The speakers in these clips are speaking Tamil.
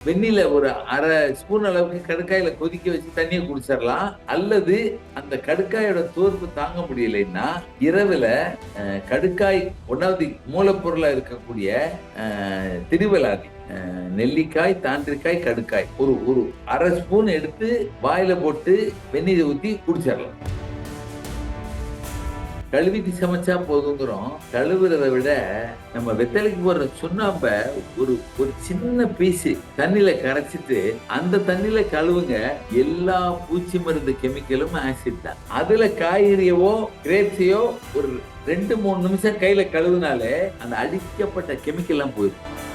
வெந்நில ஒரு அரை ஸ்பூன் அளவுக்கு கடுக்காயில கொதிக்க வச்சு தண்ணியை குடிச்சிடலாம். அல்லது அந்த கடுக்காயோட தோர்ப்பு தாங்க முடியலைன்னா இரவுல கடுக்காய் ஒன்றாவது மூலப்பொருளா இருக்கக்கூடிய அஹ், திருவலாதி நெல்லிக்காய் தாண்டிக்காய் கடுக்காய். ஒரு ஒரு அரை ஸ்பூன் எடுத்து வாயில போட்டு வெந்நீரை ஊற்றி குடிச்சிடலாம். கழுவிட்டு சமைச்சா போதுங்கிறோம். கழுவுறத விட நம்ம வெத்தலைக்கு போடுற சுண்ணாம்ப ஒரு ஒரு சின்ன பீஸு தண்ணியில கரைச்சிட்டு அந்த தண்ணியில கழுவுங்க. எல்லா பூச்சி மருந்து கெமிக்கலும் ஆசிட் தான். அதுல காய்கறியவோ கிரேப்ஸையோ ஒரு ரெண்டு மூணு நிமிஷம் கையில கழுவுனாலே அந்த அடிக்கப்பட்ட கெமிக்கல் எல்லாம் போயிடும்.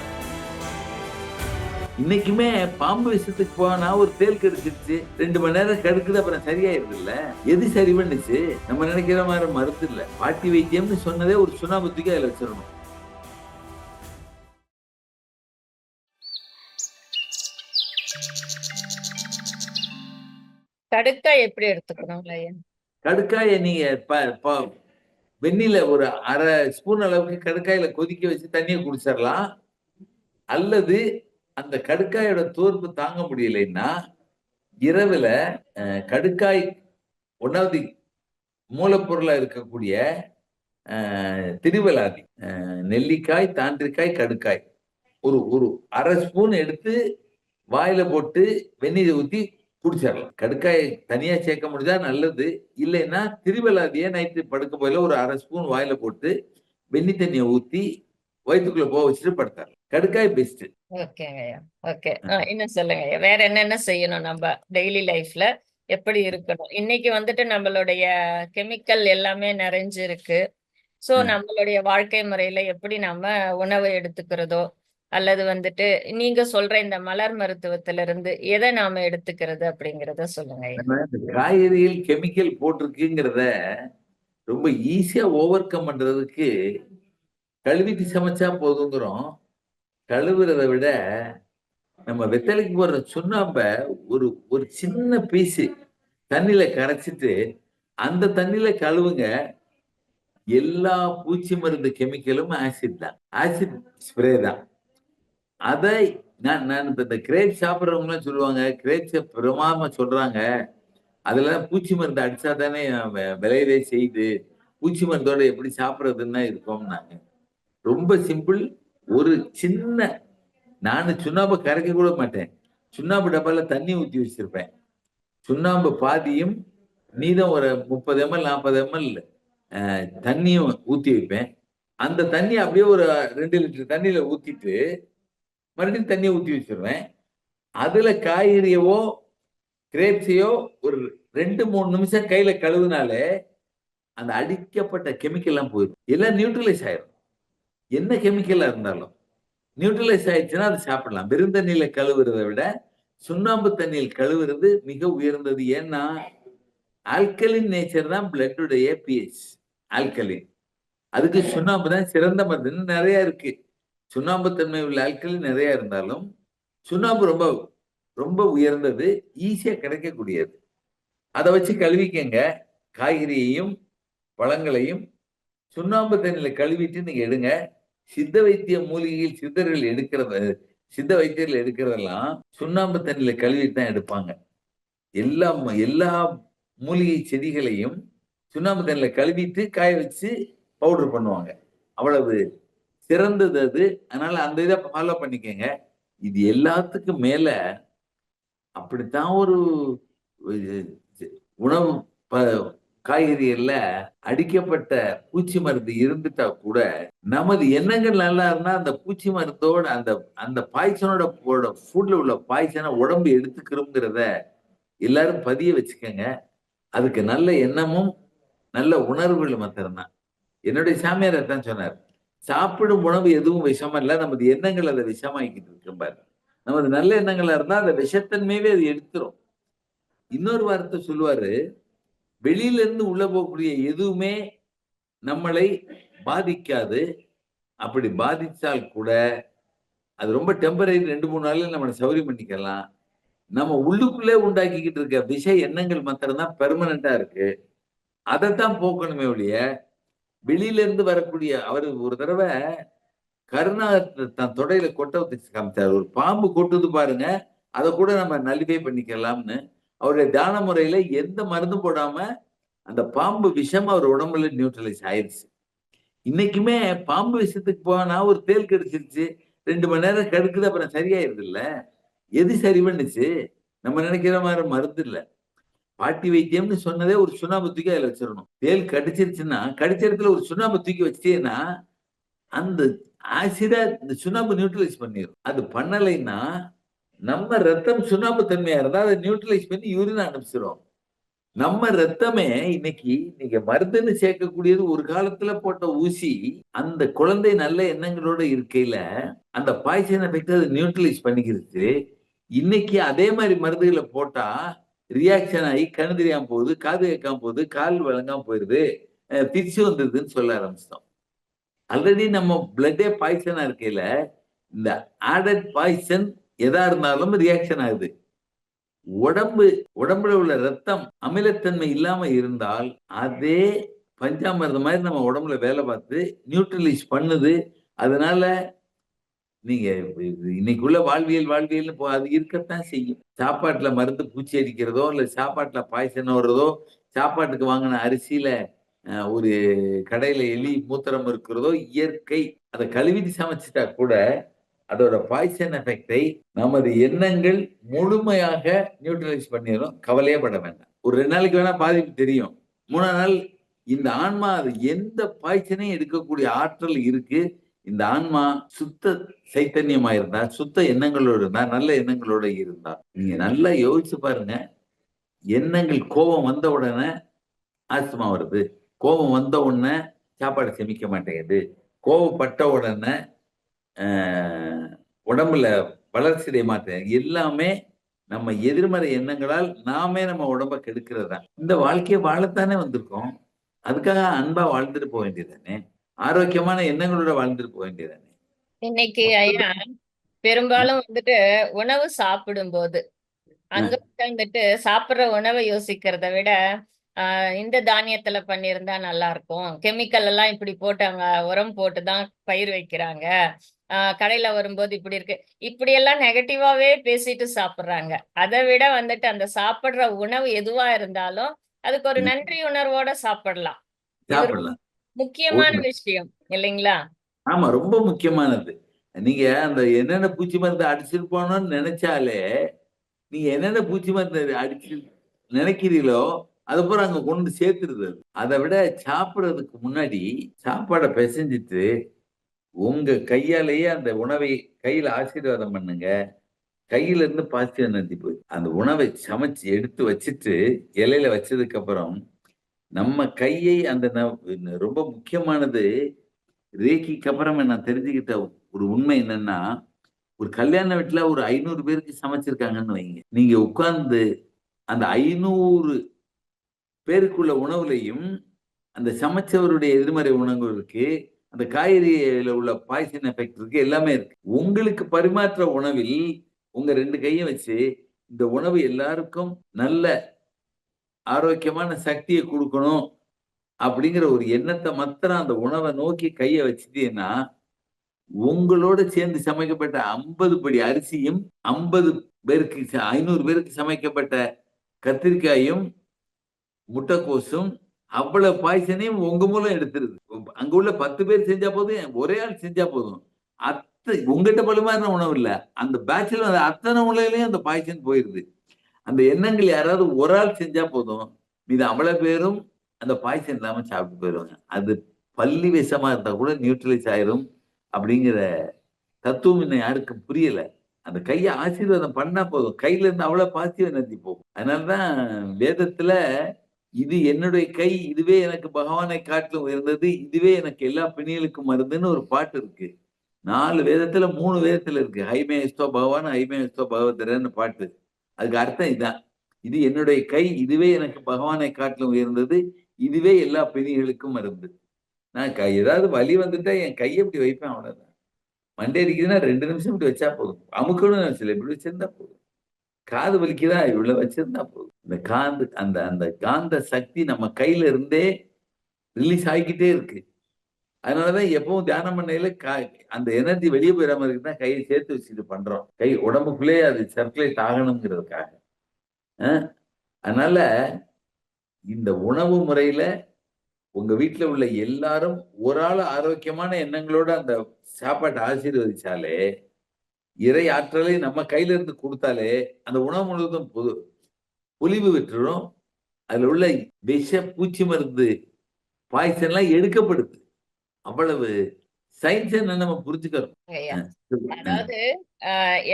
இன்னைக்குமே பாம்பு விஷயத்துக்கு போனா ஒரு தேல் கெடுத்துச்சு ரெண்டு மணி நேரம் கடுக்குது அப்புறம் சரியாயிருது இல்ல எது சரி பண்ணுச்சு? நம்ம நினைக்கிற மாதிரி மருந்து இல்ல. பாட்டி வைத்தியம்னு சொன்னதே ஒரு சுண்ணாம்பத்துக்கு அதுல வச்சிடணும். கடுக்காய் எப்படி எடுத்துக்கணும் கடுக்காயை நீங்க வெந்நில ஒரு அரை ஸ்பூன் அளவுக்கு கடுக்காயில கொதிக்க வச்சு தண்ணியை குடிச்சிடலாம். அல்லது அந்த கடுக்காயோட தோற்பு தாங்க முடியலைன்னா இரவுல கடுக்காய் ஒன்னாவது மூலப்பொருளா இருக்கக்கூடிய அஹ், திருவலாதி நெல்லிக்காய் தாண்டிக்காய் கடுக்காய் ஒரு ஒரு அரை ஸ்பூன் எடுத்து வாயில போட்டு வெந்நீரை ஊற்றி குடிச்சிடலாம். கடுக்காய் தனியா சேர்க்க முடிஞ்சா நல்லது. இல்லைன்னா திருவலாதியை நைட்டு படுக்க போயில ஒரு அரை ஸ்பூன் வாயில போட்டு வெந்நி தண்ணியை ஊற்றி வயிற்றுக்குள்ள போக வச்சுட்டு படுத்தாரலாம் கடுக்காய் பெஸ்ட்டு ஓகேங்க ஐயா. ஓகே. இன்னும் சொல்லுங்க ஐயா. வேற என்னென்ன செய்யணும் நம்ம டெய்லி லைஃப்ல எப்படி இருக்கணும்? இன்னைக்கு வந்துட்டு நம்மளுடைய கெமிக்கல் எல்லாமே நிறைஞ்சு இருக்கு சோ. நம்மளுடைய வாழ்க்கை முறையில எப்படி நம்ம உணவு எடுத்துக்கிறதோ அல்லது வந்துட்டு நீங்க சொல்ற இந்த மலர் மருத்துவத்துல இருந்து எதை நாம எடுத்துக்கிறது அப்படிங்கறத சொல்லுங்க காய்கறிகள் கெமிக்கல் போட்டிருக்குங்கிறத ரொம்ப ஈஸியா ஓவர் கம் பண்றதுக்கு கழுவிட்டு சமைச்சா போதுங்கிறோம். கழுவுறதை விட நம்ம வெத்தலைக்கு போடுற சுண்ணாம்ப ஒரு ஒரு சின்ன பீஸு தண்ணியில கரைச்சிட்டு அந்த தண்ணியில கழுவுங்க. எல்லா பூச்சி மருந்து கெமிக்கலும் ஆசிட் தான். ஆசிட் ஸ்ப்ரே தான். அதை நான் நான் இப்போ இந்த கிரேப் சாப்பிட்றவங்களாம் சொல்லுவாங்க. கிரேப்ஸை பிரமாதமா சொல்றாங்க. அதுல பூச்சி மருந்து அடிச்சா தானே விளையவே செய்யுது. பூச்சி மருந்தோட எப்படி சாப்பிட்றதுன்னா இருக்கோம்னாங்க. ரொம்ப சிம்பிள் ஒரு சின்ன நான் சுண்ணாம்பு கரைக்க கூட மாட்டேன். சுண்ணாம்பு டப்பால தண்ணி ஊற்றி வச்சிருப்பேன். சுண்ணாம்பு பாதியும் நீதம் ஒரு முப்பது எம்எல் நாற்பது எம்எல் தண்ணியும் ஊற்றி வைப்பேன். அந்த தண்ணி அப்படியே ஒரு ரெண்டு லிட்டர் தண்ணியில ஊற்றிட்டு மறுபடியும் தண்ணியை ஊற்றி வச்சிருவேன். அதுல காய்கறியவோ கிரேப்ஸையோ ஒரு ரெண்டு மூணு நிமிஷம் கையில கழுவுனாலே அந்த அடிக்கப்பட்ட கெமிக்கல்லாம் போயிடும். எல்லாம் நியூட்ரலைஸ் ஆயிடும் என்ன கெமிக்கலா இருந்தாலும் நியூட்ரலைஸ் ஆயிடுச்சுன்னா அது சாப்பிடலாம். வெறும் தண்ணியில கழுவுறதை விட சுண்ணாம்பு தண்ணியில் கழுவுறது மிக உயர்ந்தது. ஏன்னா ஆல்கலின் நேச்சர் தான் பிளட்டுடைய பிஹெச் ஆல்கலின் அதுக்கு சுண்ணாம்பு தான் சிறந்த மருந்துன்னு நிறைய இருக்கு. சுண்ணாம்பு தன்மை உள்ள ஆல்கலின் நிறைய இருந்தாலும் சுண்ணாம்பு ரொம்ப ரொம்ப உயர்ந்தது ஈஸியாக கிடைக்கக்கூடியது. அதை வச்சு கழுவிக்கங்க. காய்கறியையும் பழங்களையும் சுண்ணாம்பு தண்ணியில் கழுவிட்டு நீங்கள் எடுங்க. சித்த வைத்திய மூலிகையில் சித்தர்கள் எடுக்கிறத சித்த வைத்தியர்கள் எடுக்கிறதெல்லாம் சுண்ணாம்பு தண்ணியில கழுவிட்டு தான் எடுப்பாங்க. எல்லா எல்லா மூலிகை செடிகளையும் சுண்ணாம்பு தண்ணியில கழுவிட்டு காய வச்சு பவுடர் பண்ணுவாங்க. அவ்வளவு சிறந்தது அது. அதனால அந்த இதை ஃபாலோ பண்ணிக்கோங்க. இது எல்லாத்துக்கும் மேல அப்படித்தான் ஒரு ஒரு உணவு ப- காய்கறிகள்ல அடிக்கப்பட்ட பூச்சி மருந்து இருந்துட்டா கூட நமது எண்ணங்கள் நல்லா இருந்தா அந்த பூச்சி மருந்தோட அந்த அந்த பாய்ச்சனோட ஃபுட்ல உள்ள பாய்ச்சனை உடம்பு எடுத்துக்கிறோங்கிறத எல்லாரும் பதிய வச்சுக்கோங்க. அதுக்கு நல்ல எண்ணமும் நல்ல உணர்வுகள் மாத்திரம்தான். என்னுடைய சாமியார் தான் சொன்னார் சாப்பிடும் உணவு எதுவும் விஷமா இல்ல நமது எண்ணங்கள் அதை விஷமாக்கிட்டு இருக்கும் பாரு. நமது நல்ல எண்ணங்களா இருந்தா அந்த விஷத்தன்மையவே அது எடுத்துரும். இன்னொரு வார்த்தை சொல்லுவாரு வெளியில இருந்து உள்ள போகக்கூடிய எதுவுமே நம்மளை பாதிக்காது. அப்படி பாதித்தால் கூட அது ரொம்ப டெம்பரரி ரெண்டு மூணு நாள்ல நம்மளை சௌரியம் பண்ணிக்கலாம். நம்ம உள்ளுக்குள்ளே உண்டாக்கிக்கிட்டு இருக்க விஷய எண்ணங்கள் மாத்திரம்தான் பெர்மனண்டா இருக்கு. அதைத்தான் போக்கணுமே ஒழிய வெளியில இருந்து வரக்கூடிய அவர் ஒரு தடவை கருணாகரத்தை தன் தொடையில கொட்ட வச்சு ஒரு பாம்பு கொட்டுது பாருங்க அதை கூட நம்ம நலிவே பண்ணிக்கலாம்னு அவருடைய தியான முறையில எந்த மருந்தும் போடாம அந்த பாம்பு விஷம் அவர் உடம்புல நியூட்ரலைஸ் ஆயிடுச்சு இன்னைக்குமே பாம்பு விஷயத்துக்கு போனா ஒரு தேல் கடிச்சிருச்சு ரெண்டு மணி நேரம் கடுக்குது அப்புறம் சரியாயிருது இல்ல எது சரி பண்ணுச்சு? நம்ம நினைக்கிற மாதிரி மருந்து இல்லை. பாட்டி வைத்தியம்னு சொன்னதே ஒரு சுண்ணாம்பு தூக்கி அதில் வச்சிடணும். தேல் கடிச்சிருச்சுன்னா கடிச்ச இடத்துல ஒரு சுண்ணாம்பு தூக்கி வச்சிட்டேன்னா அந்த ஆசிடா இந்த சுண்ணாம்பு நியூட்ரலைஸ் பண்ணிடும் அது பண்ணலைன்னா நம்ம ரத்தம் சுண்ணாம்பு தன்மையா இருந்தா அதை நியூட்ரலைஸ் பண்ணி யூரின் அனுப்பிச்சிடும் நம்ம ரத்தமே இன்னைக்கு நீங்க மருந்துன்னு சேர்க்கக்கூடியது ஒரு காலத்துல போட்ட ஊசி அந்த குழந்தை நல்ல எண்ணங்களோட இருக்கையில அந்த பாய்ச்சனை எஃபெக்ட் அதை நியூட்ரலைஸ் பண்ணிக்கிறது இன்னைக்கு அதே மாதிரி மருந்துகளை போட்டா ரியாக்ஷன் ஆகி கணு தெரியாம போகுது காது கேட்காம போகுது கால் வழங்காம போயிருது அஹ் வந்துருதுன்னு சொல்ல ஆரம்பிச்சிட்டோம். ஆல்ரெடி நம்ம பிளட்டே பாய்ச்சனா இருக்கையில இந்த ஆடட் பாய்ச்சன் எதா இருந்தாலும் ரியாக்ஷன் ஆகுது. உடம்பு உடம்புல உள்ள ரத்தம் அமிலத்தன்மை இல்லாம இருந்தால் அதே பஞ்சாமிரதம் மாதிரி நம்ம உடம்புல வேலை பார்த்து நியூட்ரலைஸ் பண்ணுது. அதனால நீங்க இன்னைக்குள்ள வாழ்வியல் வாழ்வியல்னு அது இருக்கத்தான் செய்யும். சாப்பாட்டுல மருந்து பூச்சி அடிக்கிறதோ இல்ல சாப்பாட்டுல பாய்சன் வர்றதோ சாப்பாட்டுக்கு வாங்கின அரிசியில ஒரு கடையில எலி மூத்திரம் இருக்கிறதோ இயற்கை அதை கழுவிட்டு சமைச்சிட்டா கூட அதோட பாய்சன் எஃபெக்டை நமது எண்ணங்கள் முழுமையாக நியூட்ரலைஸ் பண்ணிடும் கவலையே பட வேண்டாம். ஒரு ரெண்டு நாளைக்கு வேணா பாதிப்பு தெரியும். மூணாவது நாள் இந்த ஆன்மா அது எந்த பாய்ச்சனையும் எடுக்கக்கூடிய ஆற்றல் இருக்கு. இந்த ஆன்மா சுத்த சைத்தன்யமா இருந்தா சுத்த எண்ணங்களோட இருந்தா நல்ல எண்ணங்களோட இருந்தா நீங்க நல்லா யோசிச்சு பாருங்க. எண்ணங்கள் கோபம் வந்த உடனே ஆஸ்துமா வருது. கோபம் வந்த உடனே சாப்பாடு செமிக்க மாட்டேங்குது. கோபப்பட்ட உடனே உடம்புல வளர்ச்சி அடைய மாட்டேன் எல்லாமே நம்ம எதிர்மறை எண்ணங்களால் நாமே நம்ம உடம்ப கெடுக்கிறதா இந்த வாழ்க்கையை வாழத்தானே வந்திருக்கோம். அதுக்காக அன்பா வாழ்ந்துட்டு போக வேண்டியதானே ஆரோக்கியமான எண்ணங்களோட வாழ்ந்துட்டு போக வேண்டியதானே இன்னைக்கு ஐயா பெரும்பாலும் வந்துட்டு உணவு சாப்பிடும்போது அங்க உட்கார்ந்துட்டு சாப்பிடுற உணவை யோசிக்கிறத விட ஆஹ் இந்த தானியத்துல பண்ணியிருந்தா நல்லா இருக்கும். கெமிக்கல் எல்லாம் இப்படி போட்டாங்க உரம் போட்டுதான் பயிர் வைக்கிறாங்க. கடையில வரும்போது இப்படி இருக்கு இப்படி எல்லாம் நெகட்டிவாவே பேசிட்டு சாப்பிடுறாங்க அதை விட வந்துட்டு அந்த சாப்பிடுற உணவு எதுவா இருந்தாலும் அதுக்கு ஒரு. நன்றி உணர்வோட சாப்பிடலாம் முக்கியமான. விஷயம் இல்லைங்களா ஆமா ரொம்ப முக்கியமானது நீங்க அந்த என்னென்ன பூச்சி மருந்து அடிச்சிருப்பானோன்னு நினைச்சாலே நீங்க என்னென்ன பூச்சி மருந்து அடிச்சு நினைக்கிறீங்களோ அது பூரா அங்க கொண்டு சேர்த்துருது. அதை விட சாப்பிடுறதுக்கு முன்னாடி சாப்பாடை பிசைஞ்சிட்டு உங்க கையாலேயே அந்த உணவை கையில ஆசீர்வாதம் பண்ணுங்க. கையில இருந்து பாசிட்டிவ் எனர்ஜி போய் அந்த உணவை சமைச்சு எடுத்து வச்சுட்டு இலையில வச்சதுக்கு அப்புறம் நம்ம கையை அந்த ந- ரொம்ப முக்கியமானது ரேக்கிக்கு அப்புறம் நான் தெரிஞ்சுக்கிட்ட ஒரு உண்மை என்னன்னா ஒரு கல்யாண வீட்டுல ஒரு ஐநூறு பேருக்கு சமைச்சிருக்காங்கன்னு வைங்க. நீங்க உட்கார்ந்து அந்த ஐநூறு பேருக்குள்ள உணவுலையும் அந்த சமைச்சவருடைய எதிர்மறை உணவு இருக்கு அந்த காய்கறியில உள்ள பாய்சன் எஃபெக்ட் இருக்கு எல்லாமே இருக்கு. உங்களுக்கு பரிமாற்ற உணவில் உங்க ரெண்டு கையும் வச்சு இந்த உணவு எல்லாருக்கும் நல்ல ஆரோக்கியமான சக்தியை கொடுக்கணும் அப்படிங்கிற ஒரு எண்ணத்தை மாத்திரம் அந்த உணவை நோக்கி கையை வச்சுட்டீங்கன்னா உங்களோட சேர்ந்து சமைக்கப்பட்ட ஐம்பது படி அரிசியும் ஐம்பது பேருக்கு ச- ஐநூறு பேருக்கு சமைக்கப்பட்ட கத்திரிக்காயும் முட்டைக்கோசும் அவ்வளவு பாய்சனையும் உங்க மூலம் எடுத்துருது. அங்க உள்ள பத்து பேர் செஞ்சா போதும் ஒரே ஆள் செஞ்சா போதும். அத்தை உங்ககிட்ட பழுமாறின உணவு இல்லை. அந்த பேட்ச்ல அத்தனை உணவுலையும் அந்த பாய்ச்சன் போயிருது. அந்த எண்ணங்கள் யாராவது ஒரு ஆள் செஞ்சா போதும். மீது அவ்வளவு பேரும் அந்த பாய்ச்சன் இல்லாம சாப்பிட்டு போயிடுவாங்க அது பள்ளி விஷமா இருந்தா கூட நியூட்ரலைஸ் ஆயிரும் அப்படிங்கிற தத்துவம் இன்னும் யாருக்கும் புரியல. அந்த கையை ஆசீர்வாதம் பண்ணா போதும். கையில இருந்து அவ்வளவு பாசிட்டிவ் எனர்ஜி போகும். அதனாலதான் வேதத்துல இது என்னுடைய கை இதுவே எனக்கு பகவானை காட்டிலும் உயர்ந்தது இதுவே எனக்கு எல்லா பிணிகளுக்கும் மருந்துன்னு ஒரு பாட்டு இருக்கு. நாலு வேதத்துல மூணு வேதத்துல இருக்கு. ஹைமே எஸ்தோ பகவான் ஹைமே எஸ்தோ பகவதரன்னு பாட்டு. அதுக்கு அர்த்தம் இதுதான் இது என்னுடைய கை இதுவே எனக்கு பகவானை காட்டிலும் உயர்ந்தது இதுவே எல்லா பிணிகளுக்கும் மருந்து நான் கை ஏதாவது வலி வந்துட்டா என் கையை இப்படி வைப்பேன் அவ்வளவுதான். மண்டே அடிக்குதுன்னா ரெண்டு நிமிஷம் இப்படி வச்சா போதும். அமுக்கணும்னு சில இப்படி வச்சிருந்தா போதும். காது வலிக்குதா? இவ்வளவு வச்சிருந்தா போதும். இந்த காந்து அந்த அந்த காந்த சக்தி நம்ம கையில இருந்தே ரிலீஸ் ஆகிக்கிட்டே இருக்கு. அதனாலதான் எப்பவும் தியானம் பண்ணையில அந்த எனர்ஜி வெளியே போயிடாம இருக்குன்னா கையை சேர்த்து வச்சுட்டு பண்றோம். கை உடம்புக்குள்ளே அது சர்க்குலேட் ஆகணுங்கிறதுக்காக. அதனால இந்த உணவு முறையில உங்க வீட்டில் உள்ள எல்லாரும் ஒரு ஆள் ஆரோக்கியமான எண்ணங்களோட அந்த சாப்பாட்டை ஆசீர்வதிச்சாலே இறை ஆற்றலை நம்ம கையில இருந்து கொடுத்தாலே அந்த உணவு முழுவதும் பொது பொலிவு பெற்றுடும் அதுல உள்ள விஷ பூச்சி மருந்து பாய்சன் எல்லாம் எடுக்கப்படுது. அவ்வளவு சயின்ஸ் நம்ம புரிஞ்சுக்கிறோம். அதாவது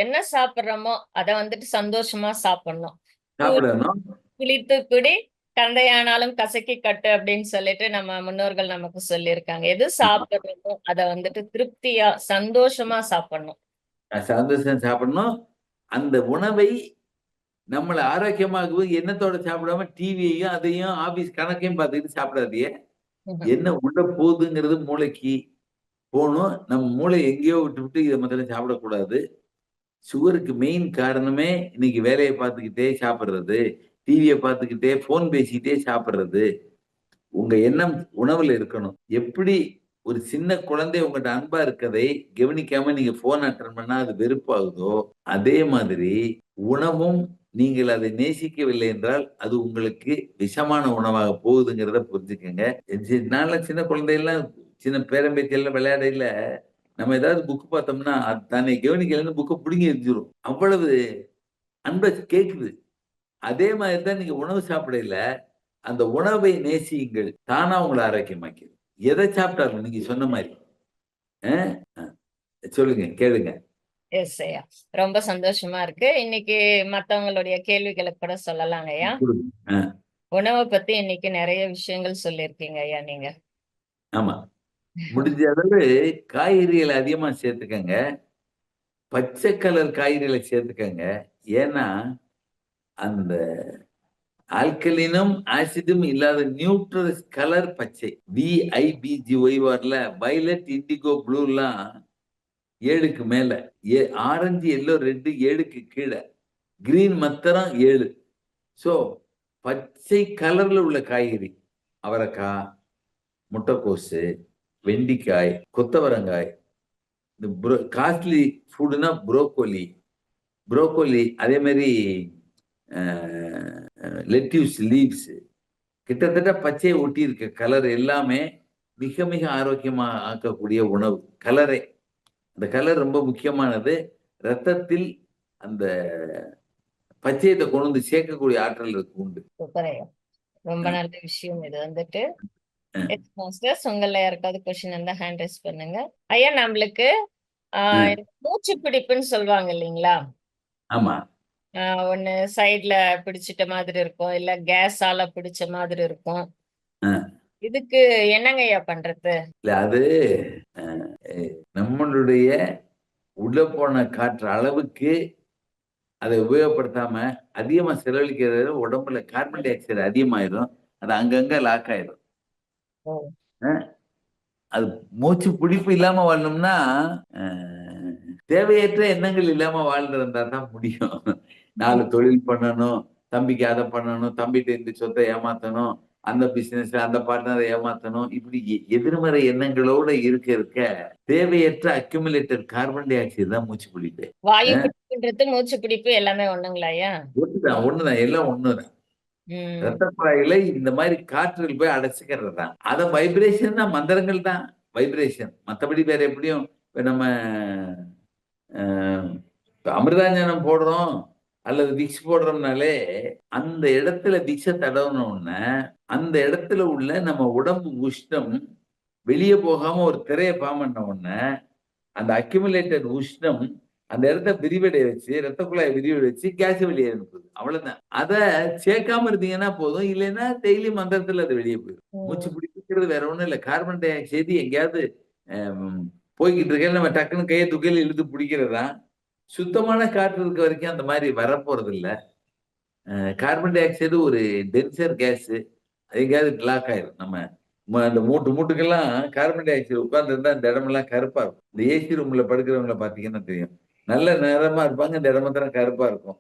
என்ன சாப்பிடுறோமோ அத வந்துட்டு சந்தோஷமா சாப்பிடணும். சாப்பிடணும். குளித்து குடி கந்தையானாலும் கசக்கி கட்டு அப்படின்னு சொல்லிட்டு நம்ம முன்னோர்கள் நமக்கு சொல்லியிருக்காங்க. எது சாப்பிடுறோமோ அத வந்துட்டு திருப்தியா சந்தோஷமா சாப்பிடணும். சந்தோஷம் சாப்பிடணும். அந்த உணவை நம்மளை ஆரோக்கியமாகவும் எண்ணத்தோட சாப்பிடாம டிவியையும் அதையும் ஆபீஸ் கணக்கையும் பார்த்துக்கிட்டு சாப்பிடாதீங்க என்ன உள்ள போகுதுங்கிறது மூளைக்கு போகணும். நம்ம மூளை எங்கேயோ விட்டு விட்டு இதை முதல்ல சாப்பிடக்கூடாது. சுகருக்கு மெயின் காரணமே இன்னைக்கு வேலையை பார்த்துக்கிட்டே சாப்பிட்றது. டிவியை பார்த்துக்கிட்டே ஃபோன் பேசிக்கிட்டே சாப்பிட்றது. உங்க எண்ணம் உணவுல இருக்கணும். எப்படி ஒரு சின்ன குழந்தை உங்கள்கிட்ட அன்பா இருக்கதை கவனிக்காம நீங்க போன் அட்டன் பண்ணா அது வெறுப்பாகுதோ? அதே மாதிரி உணவும் நீங்கள் அதை நேசிக்கவில்லை என்றால் அது உங்களுக்கு விஷமான உணவாக போகுதுங்கிறத புரிஞ்சுக்கங்க. நான்லாம் சின்ன குழந்தையெல்லாம் சின்ன பேரம்பேத்தியெல்லாம் விளையாடல விளையாடையில நம்ம ஏதாவது புக்கு பார்த்தோம்னா அது தன்னை கவனிக்கலைன்னு புக்கை பிடுங்கி எரிஞ்சிடும் அவ்வளவு அன்பை கேக்குது. அதே மாதிரி தான் நீங்க உணவு சாப்பிடையில அந்த உணவை நேசியுங்கள். தானா உங்களை ஆரோக்கியமாக்கி எதை சாப்பிட்டாலும் நீங்க சொன்ன மாதிரி. சொல்லுங்க கேளுங்க. எஸ் ஐயா ரொம்ப சந்தோஷமா இருக்கு. இன்னைக்கு மத்தவங்களுடைய கேள்விகளை கூட சொல்லலாங்க ஐயா. உணவை பத்தி இன்னைக்கு நிறைய விஷயங்கள் சொல்லியிருக்கீங்க ஐயா நீங்க. ஆமா. முடிஞ்ச அளவு காய்கறிகளை அதிகமா சேர்த்துக்கங்க. பச்சை கலர் காய்கறிகளை சேர்த்துக்கங்க. ஏன்னா அந்த ஆல்கலினும் ஆசிடும் இல்லாத நியூட்ரல் கலர் பச்சை. விஐபிஜிஒய் வரல வயலட் இண்டிகோ ப்ளூலாம் ஏழுக்கு மேல. ஏ ஆரஞ்சு எல்லோ ரெட்டு ஏழுக்கு கீழே. கிரீன் மத்தரம் ஏழு. ஸோ பச்சை கலர்ல உள்ள காய்கறி. அவரைக்காய் முட்டைக்கோசு வெண்டிக்காய் கொத்தவரங்காய் இந்த ப்ரோ காஸ்ட்லி ஃபுட்டுனா புரோக்கோலி புரோக்கோலி அதே மாதிரி லெட்யூஸ் லீவ்ஸ் கிட்டத்தட்ட பச்சை ஒட்டி இருக்க கலர் எல்லாமே மிக மிக ஆரோக்கியமா ஆக்கக்கூடிய உணவு. கலரே. அந்த கலர் ரொம்ப முக்கியமானது. ரத்தத்தில் அந்த பச்சையத்தை கொண்டு வந்து சேர்க்கக்கூடிய ஆற்றல் இருக்கு உண்டு. ரொம்ப நல்ல விஷயம் இது வந்துட்டு. உங்கள யாருக்காவது கொஸ்டின் இருந்தா ஹேண்ட் ரைஸ் பண்ணுங்க. ஐயா நம்மளுக்கு மூச்சு பிடிப்புன்னு சொல்லுவாங்க இல்லைங்களா? ஆமா. ஒண்ணு சைடுல பிடிச்சிட்ட மாதிரி இருக்கும். இல்ல கேஸால பிடிச்ச மாதிரி இருக்கும். இதுக்கு என்னங்க ஐயா பண்றது? இல்ல அது நம்மளுடைய உள்ள போன காற்று அளவுக்கு அதை உபயோகப்படுத்தாம அதிகமா செலவழிக்கிறது உடம்புல கார்பன் டை ஆக்சைடு அதிகமாயிரும். அது அங்கங்க லாக் ஆயிரும். அது மூச்சு பிடிப்பு இல்லாம வாழணும்னா தேவையற்ற எண்ணங்கள் இல்லாம வாழ்ந்திருந்தா தான் முடியும். நாலு தொழில் பண்ணணும் தம்பிக்கு அதை பண்ணணும் தம்பிகிட்ட இந்த சொத்தை ஏமாத்தணும் அந்த பிசினஸ் அந்த பார்ட்னரை ஏமாத்தணும். இப்படி எதிர்மறை எண்ணங்களோட இருக்க இருக்க தேவையற்ற அக்யூமுலேட்டட் கார்பன் டை ஆக்சைடு தான் மூச்சு பிடிப்பு வாயு பிடிப்புன்றது மூச்சு பிடிப்பு எல்லாமே ஒண்ணுங்களா ஐயா? ஒண்ணுதான் ஒண்ணுதான் எல்லாம் ஒண்ணுதான். ரத்த குழாயில இந்த மாதிரி காற்றுகள் போய் அடைச்சிக்கிறது தான். அத வைப்ரேஷன் தான் மந்திரங்கள் தான். வைப்ரேஷன் மத்தபடி வேற எப்படியும் நம்ம அமிர்தாஞ்சனம் போடுறோம். அல்லது விக்ஸ் போடுறோம்னாலே அந்த இடத்துல விக்ஸ தடவுனோடனே அந்த இடத்துல உள்ள நம்ம உடம்பு உஷ்ணம் வெளியே போகாம ஒரு திரையை பாம் பண்ண உடனே அந்த அக்யூமுலேட்டட் உஷ்ணம் அந்த இடத்த விரிவடைய வச்சு ரத்த குழாயை விரிவடை வச்சு கேஸ் வெளியே அனுப்புது. அவ்வளவுதான். அத சேர்க்காம இருந்தீங்கன்னா போதும். இல்லைன்னா டெய்லி மந்திரத்துல அது வெளியே போயிடும். மூச்சு பிடிக்கிறது வேற ஒண்ணும் இல்ல. கார்பன் டை ஆக்சைடு எங்கேயாவது போய்கிட்டு இருக்க நம்ம டக்குன்னு கையை துக்கையில இழுத்து பிடிக்கிறதா சுத்தமான காற்று இருக்க வரைக்கும் அந்த மாதிரி வரப்போறது இல்லை கார்பன் டை ஆக்சைடு ஒரு டென்சர் கேஸு எங்கேயாவது லாக் ஆயிரும். நம்ம ம- அந்த மூட்டு மூட்டுக்கெல்லாம் கார்பன் டை ஆக்சைடு உட்காந்துருந்தா அந்த இடமெல்லாம் கருப்பா இருக்கும். இந்த ஏசி ரூம்ல படுக்கிறவங்கள பார்த்தீங்கன்னா தெரியும். நல்ல நேரமா இருப்பாங்க இந்த தான் கருப்பா இருக்கும்.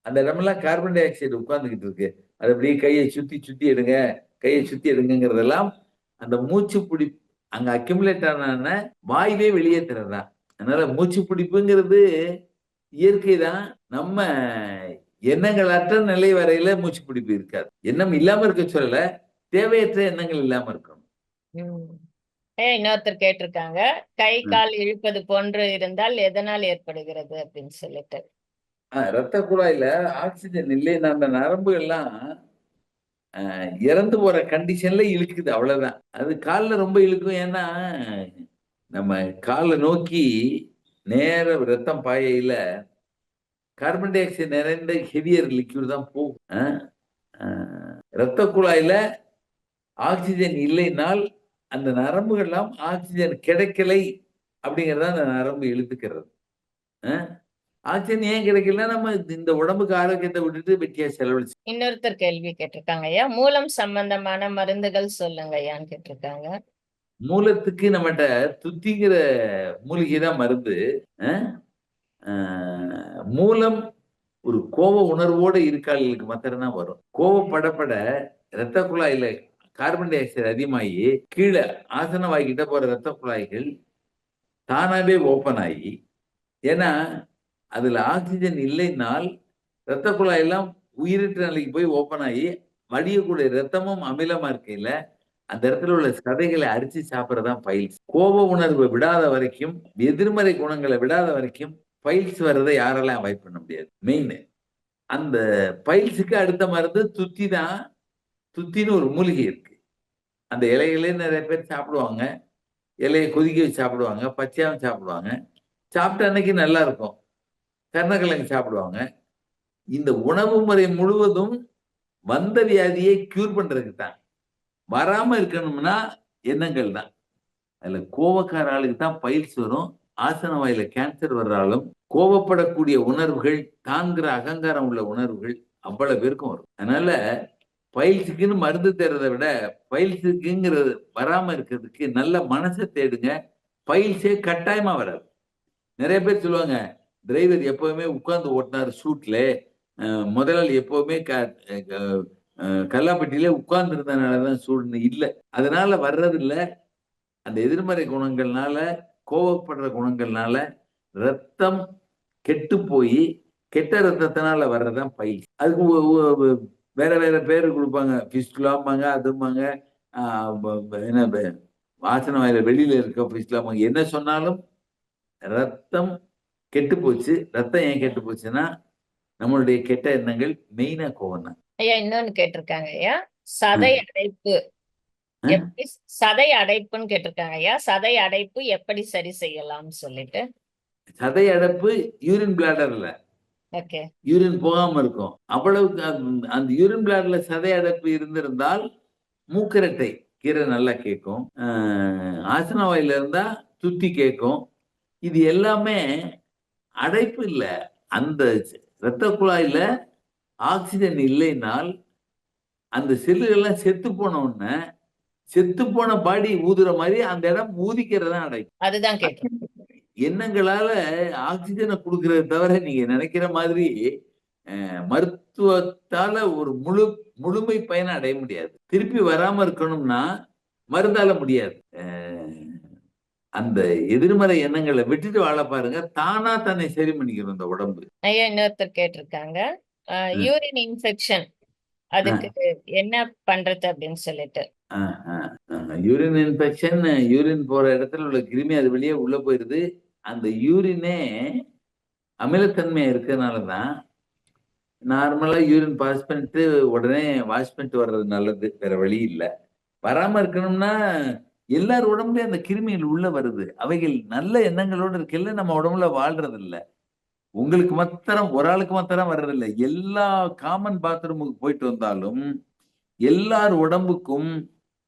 அந்த இடமெல்லாம் கார்பன் டை ஆக்சைடு உட்காந்துக்கிட்டு இருக்கு. அது அப்படியே கையை சுத்தி சுத்தி எடுங்க கையை சுத்தி எடுங்கிறதெல்லாம் அந்த மூச்சு பிடி அங்க அக்யூமுலேட் ஆன வாயுவே திறதான் அதனால மூச்சு பிடிப்புங்கிறது இயற்கை தான் நம்ம எண்ணங்களற்ற நிலை வரையில மூச்சு பிடிப்பு இருக்காது. எண்ணம் இல்லாம இருக்க சொல்லல தேவையற்ற எண்ணங்கள் இல்லாம இருக்கணும். இன்னொருத்தர் கேட்டிருக்காங்க கை. கால் இழுப்பது போன்று இருந்தால் எதனால் ஏற்படுகிறது அப்படின்னு சொல்லிட்டு. ரத்த குழாயில ஆக்சிஜன் இல்லைன்னா அந்த நரம்பு எல்லாம் இறந்து போற கண்டிஷன்ல இழுக்குது அவ்வளவுதான். அது கால்ல ரொம்ப இழுக்கும் ஏன்னா நம்ம காலை நோக்கி நேர ரத்தம் பாயையில கார்பன் டை ஆக்சைடு நிறைந்த ஹெவியர் லிக்யூட் தான் போகும். ஆஹ் ரத்த குழாயில ஆக்சிஜன் இல்லைனால் அந்த நரம்புகள்லாம் ஆக்சிஜன் கிடைக்கலை அப்படிங்கிறத அந்த நரம்பு இழுத்துக்கிறது. ஆஹ் ஆக்சிஜன் ஏன் கிடைக்கல நம்ம இந்த உடம்புக்கு ஆரோக்கியத்தை விட்டுட்டு வெட்டியா செலவழிச்சு. இன்னொருத்தர் கேள்வி கேட்டிருக்காங்க ஐயா. மூலம் சம்பந்தமான மருந்துகள் சொல்லுங்க ஐயான்னு கேட்டிருக்காங்க. மூலத்துக்கு நம்மகிட்ட துத்திங்கிற மூலிகை தான் மருந்து. மூலம் ஒரு கோப உணர்வோடு இருக்காளுக்கு மாத்திரம் தான் வரும். கோவப்படப்பட ரத்த குழாயில கார்பன் டை ஆக்சைடு அதிகமாகி கீழே ஆசன வாய்க்கிட்ட போற இரத்த குழாய்கள் தானாகவே ஓப்பன் ஆகி ஏன்னா அதுல ஆக்சிஜன் இல்லைனால் ரத்த குழாய் எல்லாம் நிலைக்கு போய் ஓப்பன் ஆகி வடியக்கூடிய ரத்தமும் அமிலமா இருக்கையில அந்த இடத்துல உள்ள சதைகளை அரிச்சு சாப்பிட்றதுதான் பைல்ஸ் கோப உணர்வை விடாத வரைக்கும் எதிர்மறை குணங்களை விடாத வரைக்கும் பைல்ஸ் வர்றதை யாரெல்லாம் அவாய்ட் பண்ண முடியாது. மெயின் அந்த பைல்ஸுக்கு அடுத்த மருந்து துத்தி தான் துத்தின்னு ஒரு மூலிகை இருக்கு. அந்த இலைகளே நிறைய பேர் சாப்பிடுவாங்க. இலையை கொதிக்க வச்சு சாப்பிடுவாங்க பச்சையாவும் சாப்பிடுவாங்க. சாப்பிட்ட அன்னைக்கு நல்லா இருக்கும். கருணக்கிழங்கு சாப்பிடுவாங்க. இந்த உணவு முறை முழுவதும் வந்த வியாதியை கியூர் பண்றதுக்கு தான் வராம இருக்கணும்னா எண்ணங்கள் தான். அதுல கோவக்கார ஆளுக்கு தான் பயில்ஸ் வரும். ஆசன வாயில கேன்சர் வர்றாலும் கோவப்படக்கூடிய உணர்வுகள் தாங்கிற அகங்காரம் உள்ள உணர்வுகள் அவ்வளவு பேருக்கும் வரும். அதனால பயில்ஸுக்குன்னு மருந்து தேடுறதை விட பயில்ஸுக்குங்கிறது வராம இருக்கிறதுக்கு நல்ல மனசை தேடுங்க. பயில்ஸே கட்டாயமா வராது. நிறைய பேர் சொல்லுவாங்க டிரைவர் எப்பவுமே உட்கார்ந்து ஓட்டினார் சூட்ல. முதலாளி எப்பவுமே க கல்லாப்பட்டியில உட்கார்ந்து இருந்தனாலதான் சூழ்நிலை இல்லை. அதனால வர்றது அந்த எதிர்மறை குணங்கள்னால கோவப்படுற குணங்கள்னால ரத்தம் கெட்டு போய் கெட்ட ரத்தத்தினால வர்றதான் பயில். அதுக்கு வேற வேற பேர் கொடுப்பாங்க. பிஸ்டுலாம்பாங்க அதுமாங்க என்ன வாசனை வாயில வெளியில இருக்க பிஸ்டுலாம்பாங்க என்ன சொன்னாலும் ரத்தம் கெட்டு போச்சு. ரத்தம் ஏன் கெட்டு போச்சுன்னா நம்மளுடைய கெட்ட எண்ணங்கள் மெயினா கோவம் தான் ஐயா இன்னொன்னு கேட்டிருக்காங்க ஐயா. சதை அடைப்பு? எப்படி சதை அடைப்புன்னு கேட்டிருக்காங்க ஐயா. சதை அடைப்பு எப்படி சரி செய்யலாம்னு சொல்லிட்டு. சதை அடைப்பு யூரின் பிளாடர்ல ஓகே. யூரின் போகாம இருக்கும். அவ்வளவுக்கு அந்த- யூரின் பிளாடர்ல சதை அடைப்பு இருந்திருந்தால் மூக்கரட்டை கீரை நல்லா கேட்கும். ஆசன வாயில இருந்தா துத்தி கேட்கும். இது எல்லாமே அடைப்பு இல்ல. அந்த இரத்த குழாயில ஆக்சிஜன் இல்லைனால் அந்த செல்லுகள்லாம் செத்து போன உடனே செத்து போன பாடி ஊதுற மாதிரி அந்த இடம் ஊதிக்கிறதா அடைப்பு அதுதான் எண்ணங்களால ஆக்சிஜனை கொடுக்கறத தவிர நீங்க நினைக்கிற மாதிரி மருத்துவத்தால ஒரு முழு முழுமை பயனை அடைய முடியாது. திருப்பி வராம இருக்கணும்னா மருந்தால முடியாது. அந்த எதிர்மறை எண்ணங்களை விட்டுட்டு வாழ பாருங்க. தானா தன்னை சரி பண்ணிக்கணும் இந்த உடம்பு. இன்னொருத்தர் கேட்டிருக்காங்க. யூரின் இன்ஃபெக்ஷன் அதுக்கு என்ன பண்றது அப்படின்னு சொல்லிட்டு. யூரின் இன்ஃபெக்ஷன் யூரின் போற இடத்துல உள்ள கிருமி அது வெளியே உள்ள போயிருது. அந்த யூரினே அமிலத்தன்மை இருக்கிறதுனால தான் நார்மலா யூரின் பாஸ் பண்ணிட்டு உடனே வாஷ் பண்ணிட்டு வர்றது நல்லது. வேற வழி இல்லை. வராம இருக்கணும்னா எல்லார் உடம்புலயும் அந்த கிருமிகள் உள்ள வருது. அவைகள் நல்ல எண்ணங்களோட இருக்கையில நம்ம உடம்புல வாழ்றது இல்ல உங்களுக்கு மாத்திரம் ஒரு ஆளுக்கு மாத்திரம் வர்றது இல்ல எல்லா காமன் பாத்ரூமுக்கு போயிட்டு வந்தாலும் எல்லார் உடம்புக்கும்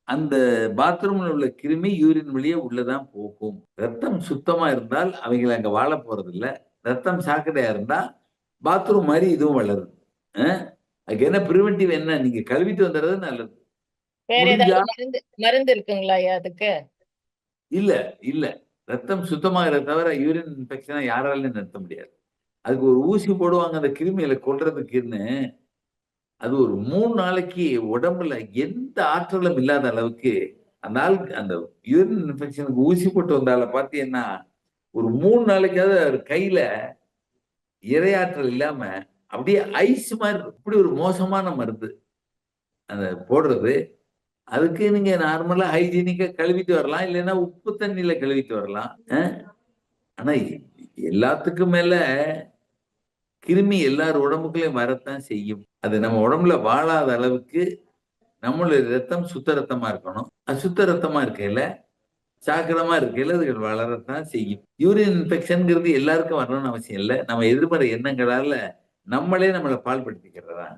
அந்த பாத்ரூம்ல உள்ள கிருமி யூரின் வழியே உள்ளதான் போகும். ரத்தம் சுத்தமா இருந்தால் அவைகள் அங்க வாழ போறது இல்ல ரத்தம் சாக்கடையா இருந்தா பாத்ரூம் மாதிரி இதுவும் வளருது அதுக்கு என்ன ப்ரிவென்டிவ் என்ன? நீங்க கழுவிட்டு வந்துடுறது நல்லது. மருந்து இருக்குங்களா அதுக்கு? இல்ல இல்ல. ரத்தம் சுத்தமாகிறத தவிர யூரின் இன்ஃபெக்ஷனை யாராலையும் நிறுத்த முடியாது. அதுக்கு ஒரு ஊசி போடுவாங்க அந்த கிருமியில கொல்றதுக்குன்னு அது ஒரு மூணு நாளைக்கு உடம்புல எந்த ஆற்றலும் இல்லாத அளவுக்கு அந்த ஆளுக்கு அந்த யூரின் இன்ஃபெக்ஷனுக்கு ஊசி போட்டு வந்தால பார்த்தீங்கன்னா ஒரு மூணு நாளைக்காவது அவர் கையில இரையாற்றல் இல்லாம அப்படியே ஐஸ் மாதிரி இப்படி ஒரு மோசமான மருந்து அந்த போடுறது. அதுக்கு நீங்க நார்மலா ஹைஜீனிக்கா கழுவிட்டு வரலாம். இல்லைன்னா உப்பு தண்ணியில கழுவிட்டு வரலாம். ஆனா எல்லாத்துக்கும் மேல கிருமி எல்லார் உடம்புக்குள்ளே வரத்தான் செய்யும். அது நம்ம உடம்புல வாழாத அளவுக்கு நம்மளுடைய ரத்தம் சுத்த ரத்தமா இருக்கணும். அசுத்த ரத்தமா இருக்கையில சாக்கிரமா இருக்கையில அதுகள் வளரத்தான் செய்யும். யூரின் இன்ஃபெக்ஷன்ங்கிறது எல்லாருக்கும் வரணும்னு அவசியம் இல்லை. நம்ம எதிர்மறை எண்ணங்களால நம்மளே நம்மளை பால்படுத்திக்கிறதா